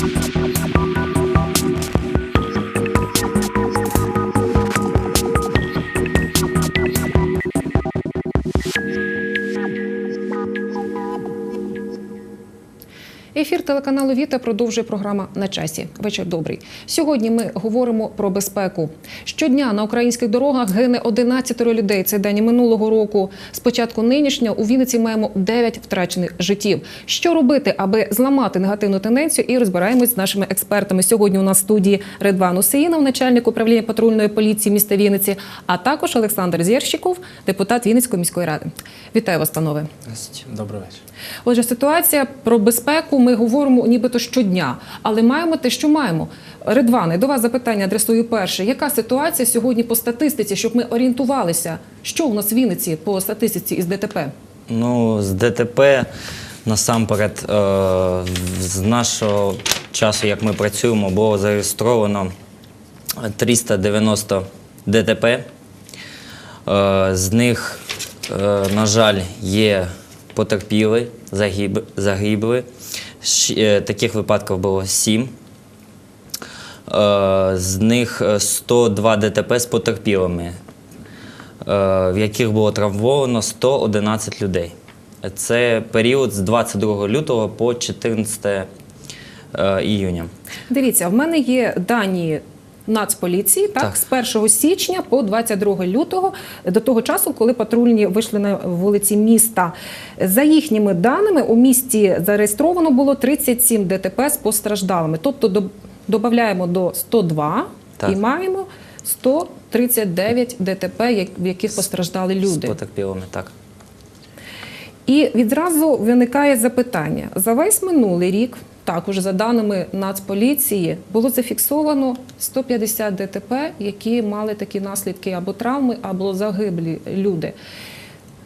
Thank you. Ефір телеканалу Віта продовжує програма на часі. Вечір добрий. Сьогодні ми говоримо про безпеку. Щодня на українських дорогах гине 11 людей. Це дані минулого року. З початку нинішнього у Вінниці маємо 9 втрачених життів. Що робити, аби зламати негативну тенденцію? І розбираємось з нашими експертами. Сьогодні у нас в студії Редван Усеїнов, начальник управління патрульної поліції міста Вінниці, а також Олександр Зєрщиков, депутат Вінницької міської ради. Вітаю вас, панове. Добрий вечір. Отже, ситуація про безпеку ми говоримо нібито щодня, але маємо те, що маємо. Редване, до вас запитання адресую перше. Яка ситуація сьогодні по статистиці, щоб ми орієнтувалися, що у нас в Вінниці по статистиці із ДТП? Ну, з ДТП насамперед, е, з нашого часу, як ми працюємо, було зареєстровано 390 ДТП. Е, З них, е, на жаль, є потерпіли, загиб- загибли. Е, Таких випадків було 7. Е, З них е, 102 ДТП з потерпілими, е, в яких було травмовано 111 людей. Це період з 22 лютого по 14 е, іюня. Дивіться, в мене є дані. Нацполіції так, Так. з 1 січня по 22 лютого до того часу, коли патрульні вийшли на вулиці міста. За їхніми даними, у місті зареєстровано було 37 ДТП з постраждалими. Тобто додаємо до 102 Так. і маємо 139 ДТП, в яких постраждали З люди. потерпілими, так. І відразу виникає запитання: за весь минулий рік, також за даними Нацполіції, було зафіксовано 150 ДТП, які мали такі наслідки або травми, або загиблі люди.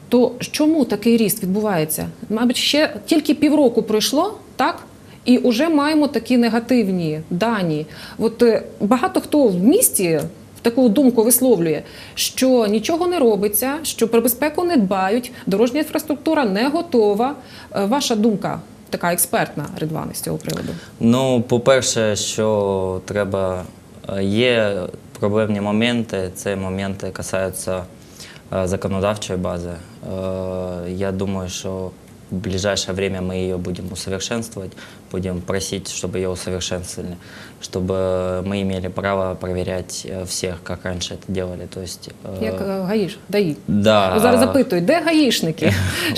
То чому такий ріст відбувається? Мабуть, ще тільки півроку пройшло, так? І вже маємо такі негативні дані. От е, багато хто в місті таку думку висловлює, що нічого не робиться, що про безпеку не дбають, дорожня інфраструктура не готова. Е, Ваша думка така експертна, Редване, з цього приводу? Ну, по-перше, що треба, е, є проблемні моменти. Це моменти касаються е, законодавчої бази. Е, Я думаю, що в ближайшее время мы ее будем усовершенствовать, будем просить, чтобы ее усовершенствовали, чтобы мы имели право проверять э, всех, как раньше это делали. То есть, э, Як е, гаїш, даї. да, Зараз а, запитують, де гаїшники?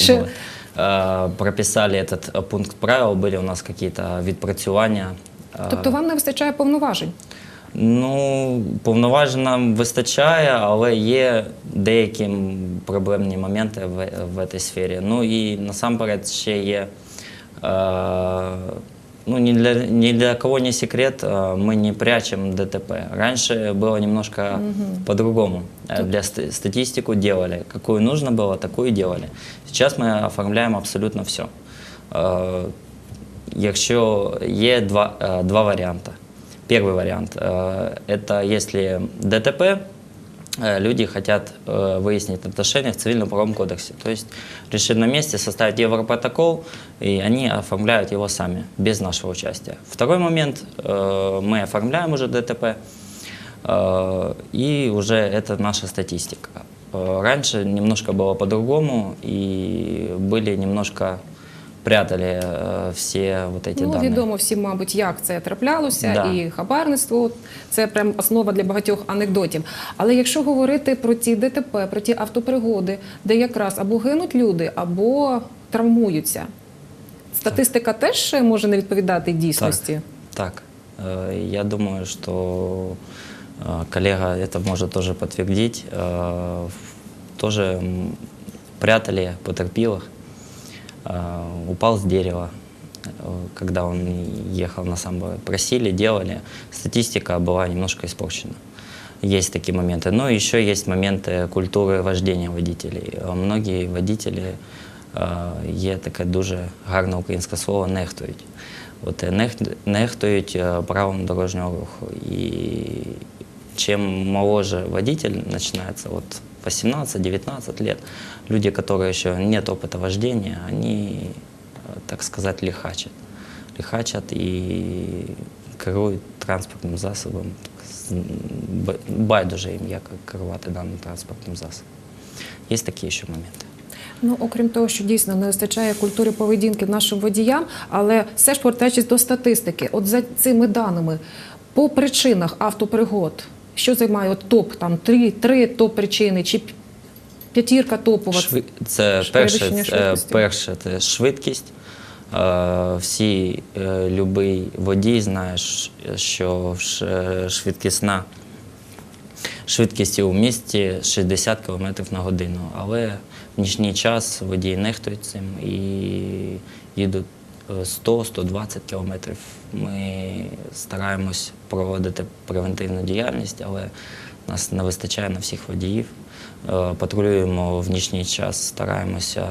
Що- вот. Э, прописали этот э, пункт правил, были у нас какие-то відпрацювання. Э, Тобто вам не вистачає повноважень? Ну, повноважень нам вистачає, але є деякі м, проблемні моменти в, в цій сфері. Ну і насамперед ще є. Е, ну, ни для, ни для кого не секрет, э, мы не прячем ДТП. Раньше было немножко по-другому. Э, Для ст- статистику делали. Какую нужно было, такую делали. Сейчас мы оформляем абсолютно все. Якщо є два, два варіанти. Первый вариант – это если ДТП, э, люди хотят э, выяснить отношения в цивильном правовом кодексе. То есть решить на месте, составить европротокол, и они оформляют его сами, без нашего участия. Второй момент э, – мы оформляем уже ДТП, э, и уже это наша статистика. Э, Раньше немножко было по-другому, и были немножко прятали э, все вот эти Ну, данные. відомо всім, мабуть, як це траплялося, Да. і хабарництво це прям основа для багатьох анекдотів. Але якщо говорити про ті ДТП, про ті автопригоди, де якраз або гинуть люди, або травмуються, статистика теж може не відповідати дійсності. Так, э, я думаю, что э, коллега это может тоже подтвердить. Э, в- Тоже м, прятали потерпилых. Э, Упал с дерева, э, когда он ехал на самбо. Просили, делали. Статистика была немножко испорчена. Есть такие моменты. Но еще есть моменты культуры вождения водителей. Э, Многие водители е, є таке дуже гарне українське слово нехтують. От е, нех- нехтують е, правом дорожнього руху. І чим моложе водитель начинается, вот 18-19 лет, люди, которые еще нет опыта вождения, они, э, так сказать, лихачат. лихачать і керують транспортним засобом. З- б- Байдуже їм, як керувати даним транспортним засобом. Є такі ще моменти. Ну, окрім того, що дійсно не вистачає культури поведінки нашим водіям, але все ж повертаючись до статистики, от за цими даними, по причинах автопригод, що займає от топ, там три, три топ причини, чи п'ятірка топова? Шви... Це перше, це, перше це швидкість. Е, Всі, е, любий водій знає, що швидкісна швидкість у місті 60 км на годину. Але в нічний час водії нехтують цим і їдуть е, 100-120 км. Ми стараємось проводити превентивну діяльність, але нас не вистачає на всіх водіїв. Е, Патрулюємо в нічний час, стараємося.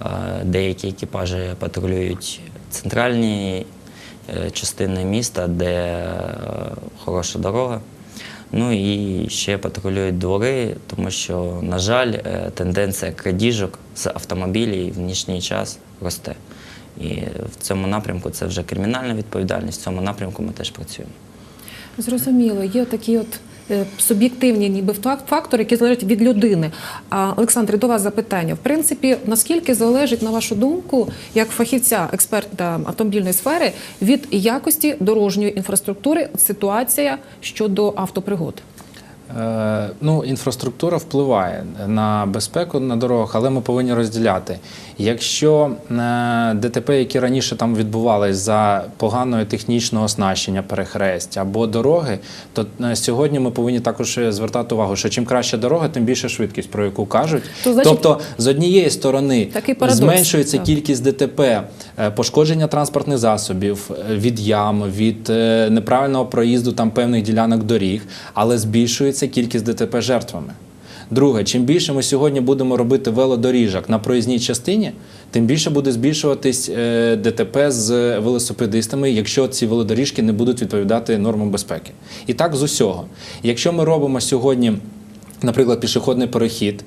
е, Деякі екіпажі патрулюють центральні е, частини міста, де хороша дорога. Ну і ще патрулюють двори, тому що, на жаль, тенденція крадіжок з автомобілів в нічний час росте. І в цьому напрямку це вже кримінальна відповідальність, в цьому напрямку ми теж працюємо. Зрозуміло, є такі от е, суб'єктивні ніби фак- фактори, які залежать від людини. Олександре, до вас запитання. В принципі, наскільки залежить, на вашу думку, як фахівця, експерта автомобільної сфери, від якості дорожньої інфраструктури ситуація щодо автопригод? Е, Ну, інфраструктура впливає на безпеку на дорогах, але ми повинні розділяти. Якщо е, ДТП, які раніше там відбувались за поганого технічного оснащення перехрестя або дороги, то е, сьогодні ми повинні також звертати увагу, що чим краща дорога, тим більша швидкість, про яку кажуть. То, значить, тобто, з однієї сторони зменшується так. кількість ДТП, пошкодження транспортних засобів від ям, від неправильного проїзду там певних ділянок доріг, але збільшується кількість ДТП жертвами. Друге, чим більше ми сьогодні будемо робити велодоріжок на проїзній частині, тим більше буде збільшуватись е, ДТП з велосипедистами, якщо ці велодоріжки не будуть відповідати нормам безпеки. І так з усього. Якщо ми робимо сьогодні, наприклад, пішохідний перехід.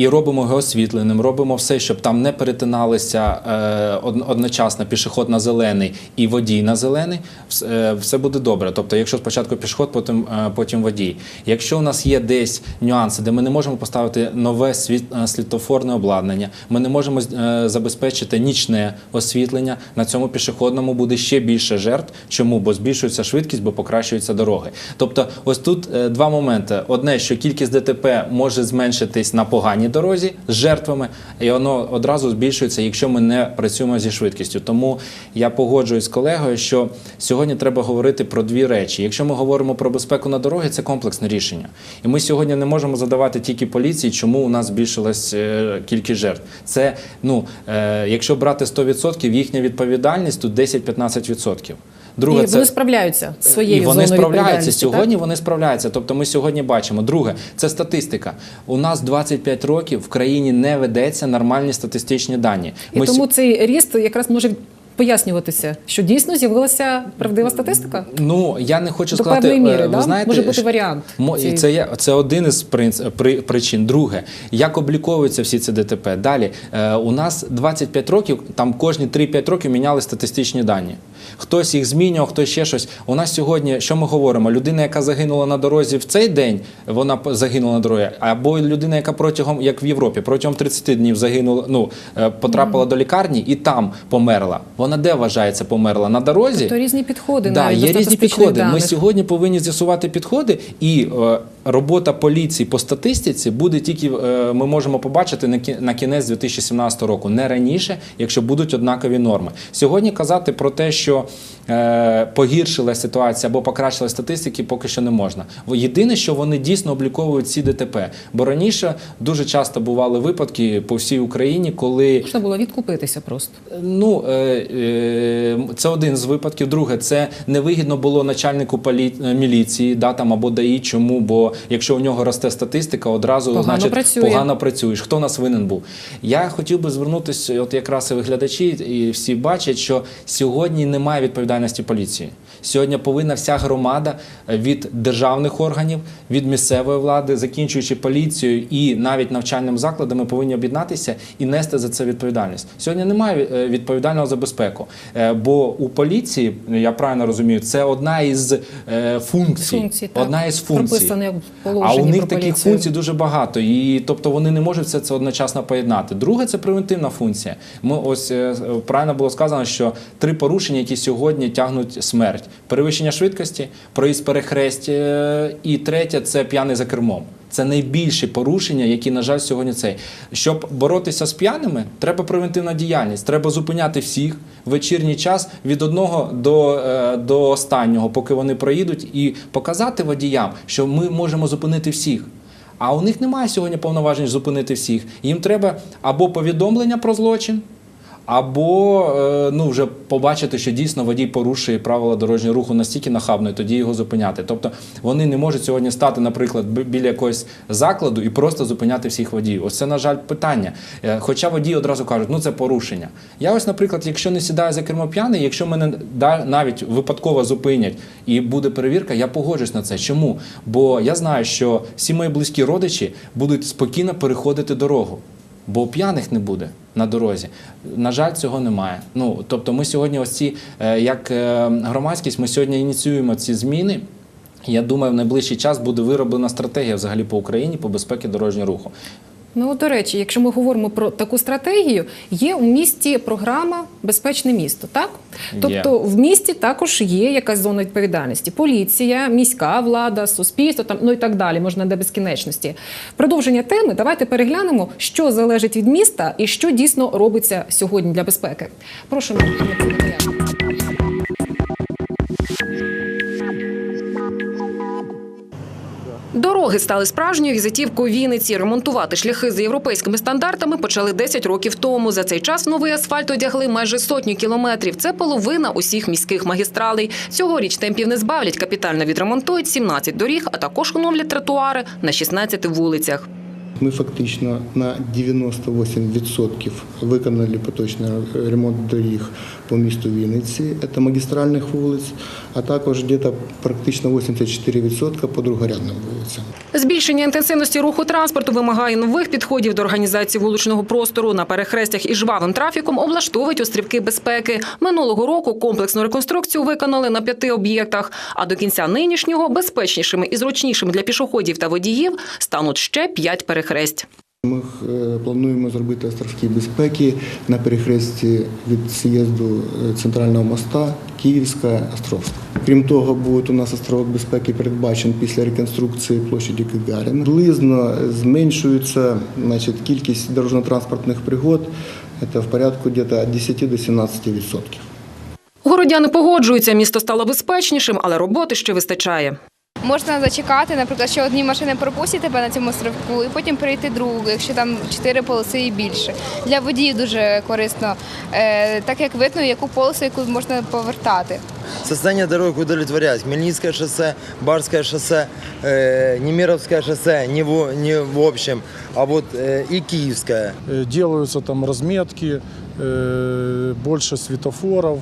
І робимо його освітленим, робимо все, щоб там не перетиналися е, од- одночасно пішохід на зелений і водій на зелений, е, все буде добре. Тобто, якщо спочатку пішохід, потім, е, потім водій. Якщо у нас є десь нюанси, де ми не можемо поставити нове світ, світлофорне обладнання, ми не можемо забезпечити нічне освітлення, на цьому пішохідному буде ще більше жертв. Чому? Бо збільшується швидкість, бо покращуються дороги. Тобто, ось тут два моменти: одне, що кількість ДТП може зменшитись на поганій дорозі з жертвами, і воно одразу збільшується, якщо ми не працюємо зі швидкістю. Тому я погоджуюсь з колегою, що сьогодні треба говорити про дві речі. Якщо ми говоримо про безпеку на дорогі, це комплексне рішення. І ми сьогодні не можемо задавати тільки поліції, чому у нас збільшилась е, кількість жертв. Це ну, е, якщо брати 100%, їхня відповідальність тут 10-15%. Друге, і це вони справляються з своєю і вони зоною справляються відповідальності, так? сьогодні. Вони справляються. Тобто, ми сьогодні бачимо. Друге, це статистика. У нас 25 років в країні не ведеться нормальні статистичні дані. І Ми тому сьо- цей ріст якраз може пояснюватися, що дійсно з'явилася правдива статистика. Ну я не хочу До сказати, певної міри, е, ви да? знаєте, Може бути варіант цієї- Це є це один із принц, при, причин. Друге, як обліковуються всі ці ДТП. Далі е, у нас 25 років, там кожні 3-5 років міняли статистичні дані. Хтось їх змінював, хтось ще щось. У нас сьогодні, що ми говоримо? Людина, яка загинула на дорозі в цей день, вона загинула на дорозі, або людина, яка протягом, як в Європі, протягом 30 днів загинула, ну е, потрапила до лікарні і там померла. Вона де вважається померла? На дорозі? То різні підходи Да, навіть є різні підходи. Ми сьогодні повинні з'ясувати підходи, і е, робота поліції по статистиці буде тільки е, ми можемо побачити на кі- на кінець 2017 року, не раніше, якщо будуть однакові норми. Сьогодні казати про те, що е, погіршила ситуація або покращила статистики, поки що не можна. Єдине, що вони дійсно обліковують ці ДТП. Бо раніше дуже часто бували випадки по всій Україні, коли Можна було відкупитися просто. Ну, е, е, це один з випадків. Друге, це невигідно було начальнику полі... міліції, да, там, або ДАІ. Чому? Бо Бо якщо у нього росте статистика, одразу Погано значить працює. погано працюєш. Хто нас винен був? Я хотів би звернутися, от якраз і виглядачі, і всі бачать, що сьогодні немає відповідальності поліції. Сьогодні повинна вся громада е, від державних органів, від місцевої влади, закінчуючи поліцією і навіть навчальним закладами, повинні об'єднатися і нести за це відповідальність. Сьогодні немає е, відповідального за безпеку, Е, бо у поліції, я правильно розумію, це одна із функцій. Функцій, одна із функцій. А у них таких функцій дуже багато, і тобто вони не можуть все це одночасно поєднати. Друге, це превентивна функція. Ми ось правильно було сказано, що три порушення, які сьогодні тягнуть смерть: перевищення швидкості, проїзд перехресть, е, і третє це п'яний за кермом. Це найбільші порушення, які, на жаль, сьогодні цей. Щоб боротися з п'яними, треба превентивна діяльність. Треба зупиняти всіх в вечірній час від одного до, е, до останнього, поки вони проїдуть, і показати водіям, що ми можемо зупинити всіх. А у них немає сьогодні повноважень зупинити всіх. Їм треба або повідомлення про злочин, або е, ну, вже побачити, що дійсно водій порушує правила дорожнього руху настільки нахабно, і тоді його зупиняти. Тобто вони не можуть сьогодні стати, наприклад, біля якогось закладу і просто зупиняти всіх водіїв. Ось це, на жаль, питання. Е, Хоча водії одразу кажуть, ну це порушення. Я ось, наприклад, якщо не сідаю за кермо п'яний, якщо мене навіть випадково зупинять і буде перевірка, я погоджусь на це. Чому? Бо я знаю, що всі мої близькі родичі будуть спокійно переходити дорогу. Бо п'яних не буде на дорозі. На жаль, цього немає. Ну тобто, ми сьогодні, ось ці е, як е, громадськість, ми сьогодні ініціюємо ці зміни. Я думаю, в найближчий час буде вироблена стратегія взагалі по Україні по безпеці дорожнього руху. Ну, до речі, якщо ми говоримо про таку стратегію, є у місті програма Безпечне місто, так? Тобто в місті також є якась зона відповідальності. Поліція, міська влада, суспільство, там, ну і так далі, можна до безкінечності. Продовження теми, давайте переглянемо, що залежить від міста і що дійсно робиться сьогодні для безпеки. Прошу на матеріал. Дороги стали справжньою візитівкою Вінниці. Ремонтувати шляхи за європейськими стандартами почали 10 років тому. За цей час новий асфальт одягли майже сотню кілометрів. Це половина усіх міських магістралей. Цьогоріч темпів не збавлять. Капітально відремонтують 17 доріг, а також оновлять тротуари на 16 вулицях. Ми фактично на 98% виконали поточний ремонт доріг по місту Вінниці, це магістральних вулиць, а також десь практично 84% по другорядним вулицям. Збільшення інтенсивності руху транспорту вимагає нових підходів до організації вуличного простору. На перехрестях із жвавим трафіком облаштовують острівки безпеки. Минулого року комплексну реконструкцію виконали на п'яти об'єктах. А до кінця нинішнього безпечнішими і зручнішими для пішоходів та водіїв стануть ще п'ять перехресть. Ми е, плануємо зробити островки безпеки на перехресті від з'їзду е, центрального моста Київська Островська. Крім того, буде у нас островок безпеки передбачений після реконструкції площаді Гагаріна. Приблизно зменшується значить, кількість дорожньо-транспортних пригод. Це в порядку десь від 10 до 17 відсотків. Городяни погоджуються, місто стало безпечнішим, але роботи ще вистачає. Можна зачекати, наприклад, що одні машини пропустять тебе на цьому островку, і потім перейти другу, якщо там чотири полоси і більше. Для водіїв дуже корисно, е, так як видно, яку полосу, яку можна повертати. Состояние дорог удовлетворяет. Хмельницкое шоссе, Барское шоссе, э, Немировское шоссе, не в, не в общем, а вот э, и Киевское. Э, делаются там разметки, э, больше светофоров,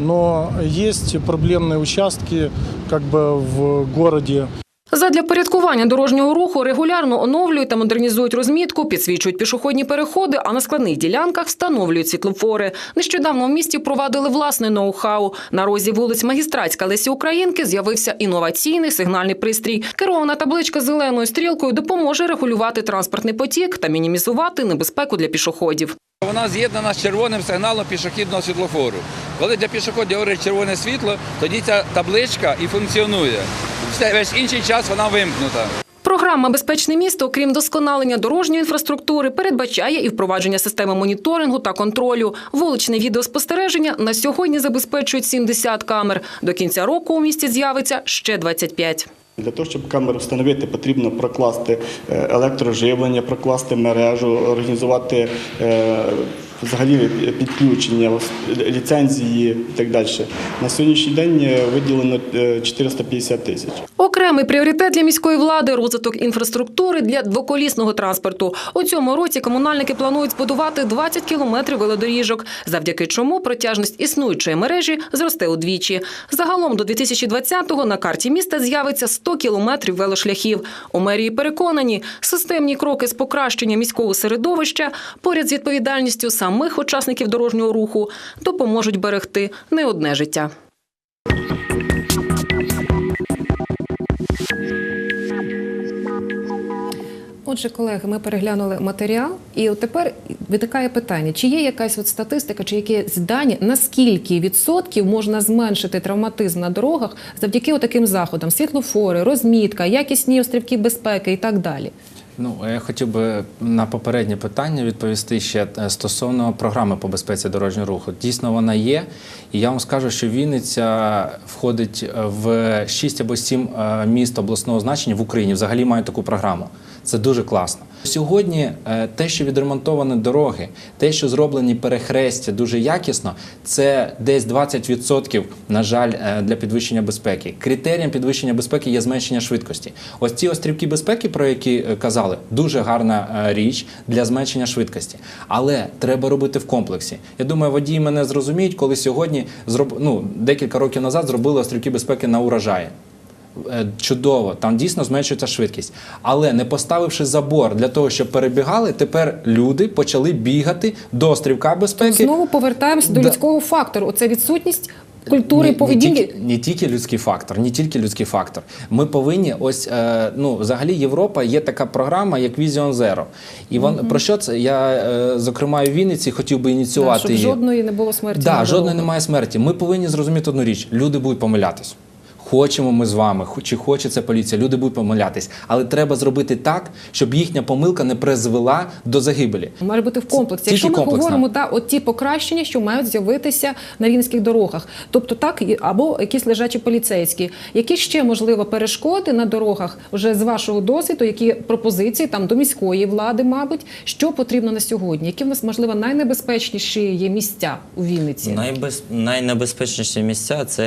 но есть проблемные участки как бы в городе. Задля порядкування дорожнього руху регулярно оновлюють та модернізують розмітку, підсвічують пішохідні переходи, а на складних ділянках встановлюють світлофори. Нещодавно в місті впровадили власне ноу-хау. На розі вулиць Магістратська Лесі Українки з'явився інноваційний сигнальний пристрій. Керована табличка зеленою стрілкою допоможе регулювати транспортний потік та мінімізувати небезпеку для пішоходів. Вона з'єднана з червоним сигналом пішохідного світлофору. Коли для пішоходів горить червоне світло, тоді ця табличка і функціонує. Весь інший час вона вимкнута. Програма Безпечне місто, окрім досконалення дорожньої інфраструктури, передбачає і впровадження системи моніторингу та контролю. Вуличне відеоспостереження на сьогодні забезпечують 70 камер. До кінця року у місті з'явиться ще 25. Для того, щоб камеру встановити, потрібно прокласти е, електроживлення, прокласти мережу, організувати е, взагалі підключення, ліцензії і так далі. На сьогоднішній день е, виділено е, 450 тисяч. Окремий пріоритет для міської влади розвиток інфраструктури для двоколісного транспорту. У цьому році комунальники планують збудувати 20 кілометрів велодоріжок, завдяки чому протяжність існуючої мережі зросте удвічі. Загалом до 2020-го на карті міста з'явиться 100 кілометрів велошляхів. У мерії переконані, системні кроки з покращення міського середовища поряд з відповідальністю самих учасників дорожнього руху допоможуть берегти не одне життя. Отже, колеги, ми переглянули матеріал, і от тепер виникає питання: чи є якась статистика, чи якісь дані, наскільки відсотків можна зменшити травматизм на дорогах завдяки таким заходам: світлофори, розмітка, якісні острівки безпеки і так далі. Ну, я хотів би на попереднє питання відповісти ще е, стосовно програми по безпеці дорожнього руху. Дійсно, вона є. І я вам скажу, що Вінниця входить е, в 6 або 7 е, міст обласного значення в Україні. Взагалі мають таку програму. Це дуже класно. Сьогодні е, те, що відремонтовані дороги, те, що зроблені перехрестя дуже якісно, це десь 20%, на жаль, е, для підвищення безпеки. Критерієм підвищення безпеки є зменшення швидкості. Ось ці острівки безпеки, про які е, казали, дуже гарна річ для зменшення швидкості. Але треба робити в комплексі. Я думаю, водії мене зрозуміють, коли сьогодні зроб... ну, декілька років назад зробили острівки безпеки на урожаї. Е, Чудово, там дійсно зменшується швидкість. Але не поставивши забор для того, щоб перебігали, тепер люди почали бігати до острівка безпеки. Знову повертаємося до людського фактору. Оце відсутність культури поведінки. Не тільки, не тільки людський фактор, не тільки людський фактор. Ми повинні ось е, ну взагалі Європа є така програма, як Vision Zero. І вон про що це? Я е, зокрема в Вінниці хотів би Да, ініціювати щоб її. жодної не було смерті. Да, жодної немає смерті. Ми повинні зрозуміти одну річ: люди будуть помилятись. Хочемо ми з вами, хо- чи хоче це поліція, люди будуть помилятись, але треба зробити так, щоб їхня помилка не призвела до загибелі. Має бути в комплексі. Тільки Якщо ми комплексно. говоримо та от ті покращення, що мають з'явитися на вінницьких дорогах, тобто так і- або якісь лежачі поліцейські, які ще можливо перешкоди на дорогах вже з вашого досвіду, які пропозиції там до міської влади, мабуть, що потрібно на сьогодні? Які в нас можливо найнебезпечніші є місця у Вінниці? Найбез... Найнебезпечніші місця це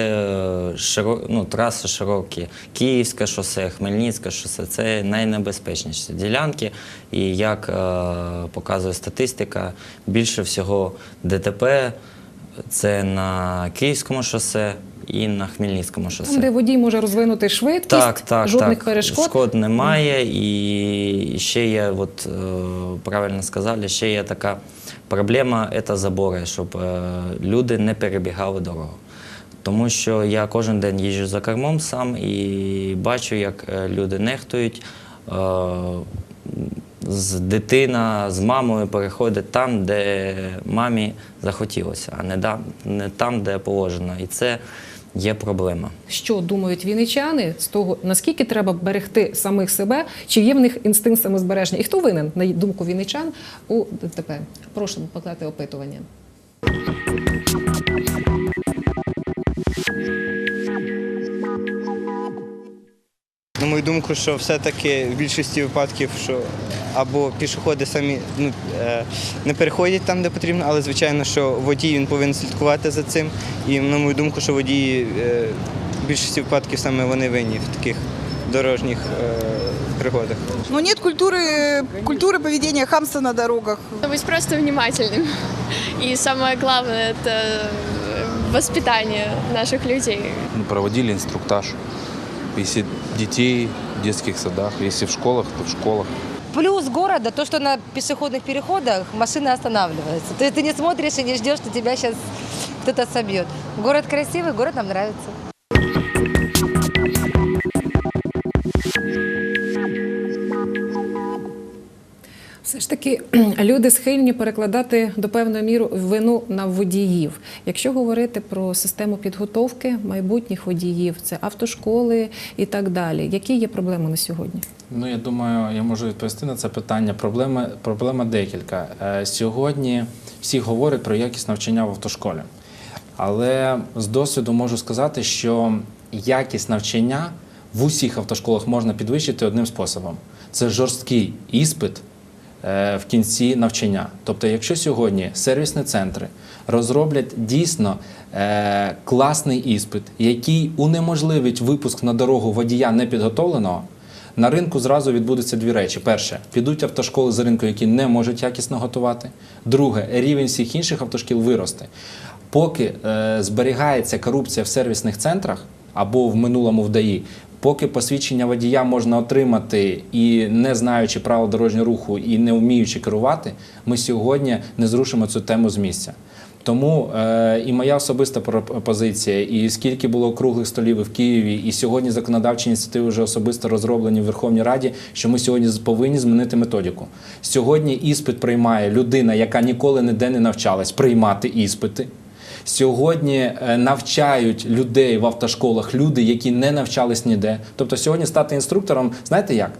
е, широ... ну, траси широкі. Київське шосе, Хмельницьке шосе це найнебезпечніші ділянки. І як е, показує статистика, більше всього ДТП це на Київському шосе і на Хмельницькому шосе. Там, де водій може розвинути швидкість, Так, так, жодних так. перешкод. Шкод немає. І ще є, от, е, правильно сказали, ще є така проблема це забори, щоб е, люди не перебігали дорогу. Тому що я кожен день їжджу за кермом сам і бачу, як е, люди нехтують. е, з дитина з мамою переходить там, де мамі захотілося, а не, там, де положено. І це є проблема. Що думають вінничани з того, наскільки треба берегти самих себе, чи є в них інстинкт самозбереження? І хто винен, на думку вінничан, у ДТП? Прошу покладати опитування. мою думку, що все-таки в більшості випадків, що або пішоходи самі ну, е, не переходять там, де потрібно, але звичайно, що водій він повинен слідкувати за цим. І на мою думку, що водії е, в більшості випадків саме вони винні в таких дорожніх е, пригодах. Но нет культуры, культуры поведения хамства на дорогах. Быть просто внимательным. И самое главное – это воспитание наших людей. Ну, проводили инструктаж. Если детей в детских садах, если в школах, то в школах. Плюс города то, что на пешеходных переходах машины останавливаются. То есть ты не смотришь и не ждешь, что тебя сейчас кто-то собьет. Город красивый, город нам нравится. Ж таки люди схильні перекладати до певної міри вину на водіїв. Якщо говорити про систему підготовки майбутніх водіїв, це автошколи і так далі. Які є проблеми на сьогодні? Ну, я думаю, я можу відповісти на це питання. Проблема, проблема декілька. Е, Сьогодні всі говорять про якість навчання в автошколі. Але з досвіду можу сказати, що якість навчання в усіх автошколах можна підвищити одним способом: це жорсткий іспит в кінці навчання. Тобто, якщо сьогодні сервісні центри розроблять дійсно е, класний іспит, який унеможливить випуск на дорогу водія непідготовленого, на ринку зразу відбудуться дві речі: перше, підуть автошколи з ринку, які не можуть якісно готувати. Друге, рівень всіх інших автошкіл виросте. Поки е, зберігається корупція в сервісних центрах або в минулому в ДАІ, поки посвідчення водія можна отримати і не знаючи правил дорожнього руху і не вміючи керувати, ми сьогодні не зрушимо цю тему з місця. Тому е, і моя особиста про- позиція, і скільки було круглих столів і в Києві, і сьогодні законодавчі ініціативи вже особисто розроблені в Верховній Раді, що ми сьогодні повинні змінити методику. Сьогодні іспит приймає людина, яка ніколи ніде не навчалась, приймати іспити. Сьогодні е, навчають людей в автошколах люди, які не навчались ніде. Тобто сьогодні стати інструктором, знаєте як?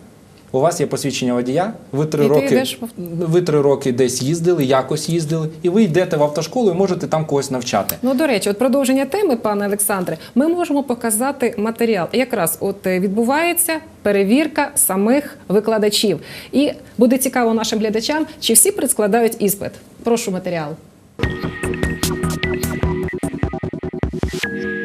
У вас є посвідчення водія, ви три роки йдеш ви три роки десь їздили, якось їздили, і ви йдете в автошколу і можете там когось навчати. Ну, до речі, от продовження теми, пане Олександре, ми можемо показати матеріал. Якраз от е, відбувається перевірка самих викладачів. І буде цікаво нашим глядачам, чи всі предскладають іспит. Прошу матеріал. Yeah.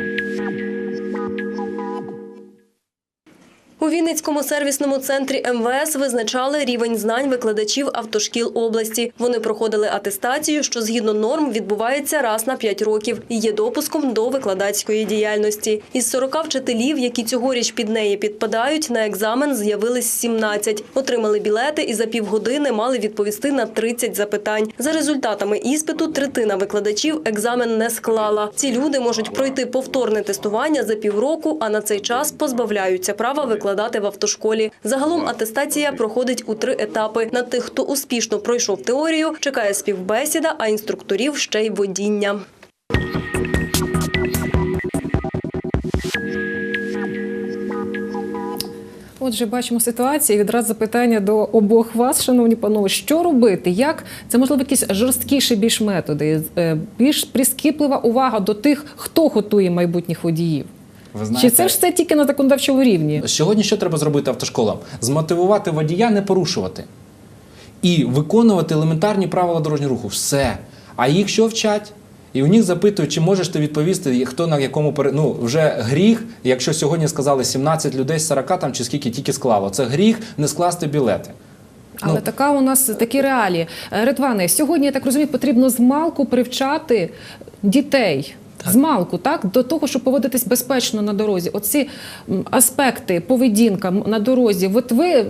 У Вінницькому сервісному центрі МВС визначали рівень знань викладачів автошкіл області. Вони проходили атестацію, що згідно норм відбувається раз на 5 років і є допуском до викладацької діяльності. Із 40 вчителів, які цьогоріч під неї підпадають, на екзамен з'явились 17. Отримали білети і за півгодини мали відповісти на 30 запитань. За результатами іспиту третина викладачів екзамен не склала. Ці люди можуть пройти повторне тестування за півроку, а на цей час позбавляються права викладати в автошколі. Загалом атестація проходить у три етапи. На тих, хто успішно пройшов теорію, чекає співбесіда, а інструкторів ще й водіння. Отже, бачимо ситуацію. і Відразу запитання до обох вас, шановні панове, що робити? Як це можливо якісь жорсткіші більш методи, е, більш прискіплива увага до тих, хто готує майбутніх водіїв? Ви Чи це ж це тільки на законодавчому рівні? Сьогодні що треба зробити автошколам? Змотивувати водія не порушувати і виконувати елементарні правила дорожнього руху. Все. А їх що вчать? І у них запитують, чи можеш ти відповісти, хто на якому пере... ну, вже гріх, якщо сьогодні сказали 17 людей з 40 там чи скільки тільки склало. Це гріх не скласти білети. Але Ну. така у нас такі реалії. Е, Ритване, сьогодні, я так розумію, потрібно змалку привчати дітей. Змалку, так, до того, щоб поводитись безпечно на дорозі. Оці аспекти, поведінка на дорозі. От ви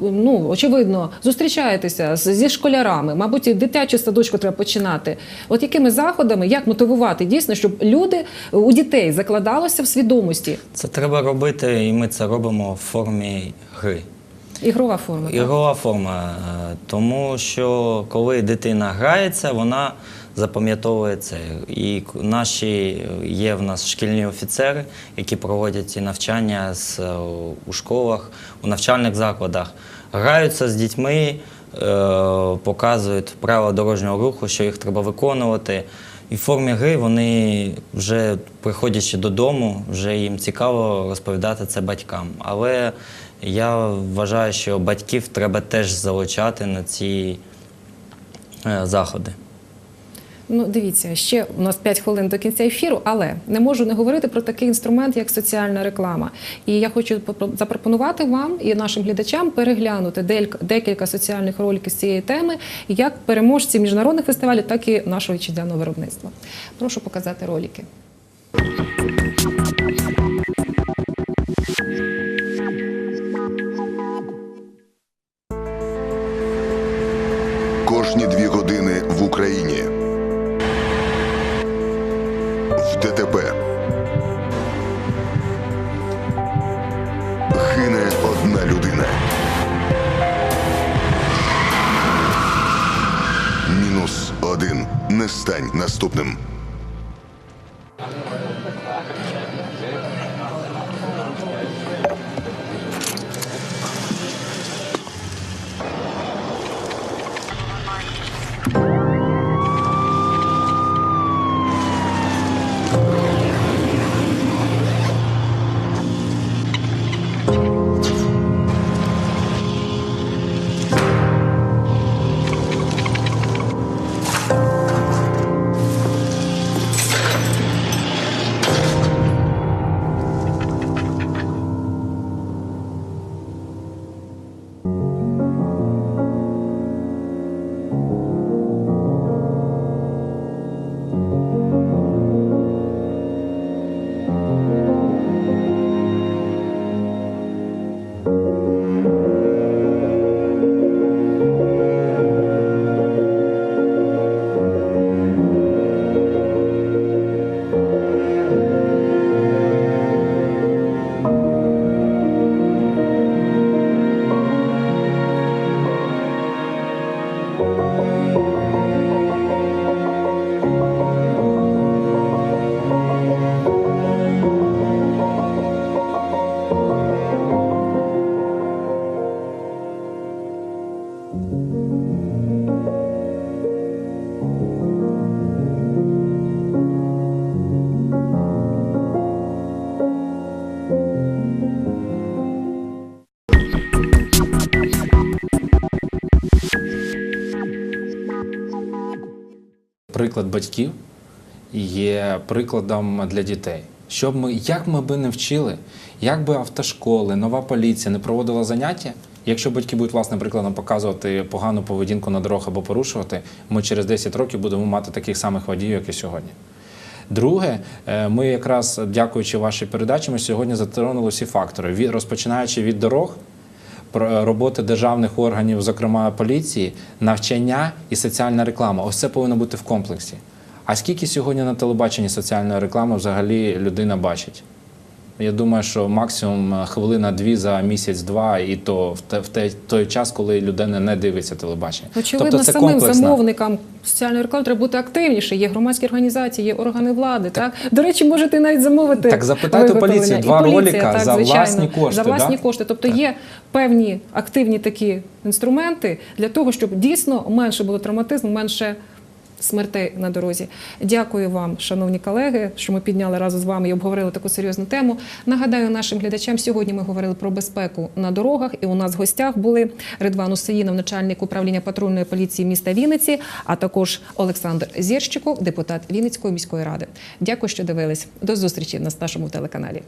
ну, очевидно зустрічаєтеся зі школярами, мабуть, і дитячу садочку треба починати. От якими заходами, як мотивувати дійсно, щоб люди у дітей закладалося в свідомості? Це треба робити, і ми це робимо в формі гри. Ігрова форма. так? Ігрова форма, е, тому що коли дитина грається, вона запам'ятовує це. І наші є в нас шкільні офіцери, які проводять ці навчання з, е, у школах, у навчальних закладах, граються з дітьми, е, показують правила дорожнього руху, що їх треба виконувати. І в формі гри вони вже приходячи додому, вже їм цікаво розповідати це батькам. Але я вважаю, що батьків треба теж залучати на ці е, заходи. Ну, дивіться, ще у нас 5 хвилин до кінця ефіру, але не можу не говорити про такий інструмент, як соціальна реклама. І я хочу запропонувати вам і нашим глядачам переглянути декілька соціальних роликів з цієї теми, як переможці міжнародних фестивалів, так і нашого вітчизняного виробництва. Прошу показати ролики. Кожні дві години в Україні. Стань наступним. Приклад батьків є прикладом для дітей. Щоб ми, як ми би не вчили, як би автошколи, нова поліція не проводила заняття, якщо батьки будуть власним прикладом показувати погану поведінку на дорогах або порушувати, ми через 10 років будемо мати таких самих водіїв, як і сьогодні. Друге, е, ми якраз дякуючи вашій передачі, ми сьогодні затронули всі фактори, розпочинаючи від дорог, роботи державних органів, зокрема поліції, навчання і соціальна реклама. Ось це повинно бути в комплексі. А скільки сьогодні на телебаченні соціальної реклами взагалі людина бачить? Я думаю, що максимум е, хвилина-дві за місяць-два, і то в те- в те- той час, коли людина не дивиться телебачення. Очевидно, тобто це самим комплексна. замовникам соціальної реклами треба бути активніше. Є громадські організації, є органи влади. Так, до речі, можете навіть замовити. Так запитайте поліцію, два поліція, ролика так, за звичайно, власні кошти, За власні да? кошти. Тобто є певні активні такі інструменти для того, щоб дійсно менше було травматизму, менше. Смертей на дорозі. Дякую вам, шановні колеги, що ми підняли разом з вами і обговорили таку серйозну тему. Нагадаю нашим глядачам, сьогодні ми говорили про безпеку на дорогах, і у нас в гостях були Редван Усеїнов, начальник управління патрульної поліції міста Вінниці, а також Олександр Зєрщиков, депутат Вінницької міської ради. Дякую, що дивились. До зустрічі на нашому телеканалі.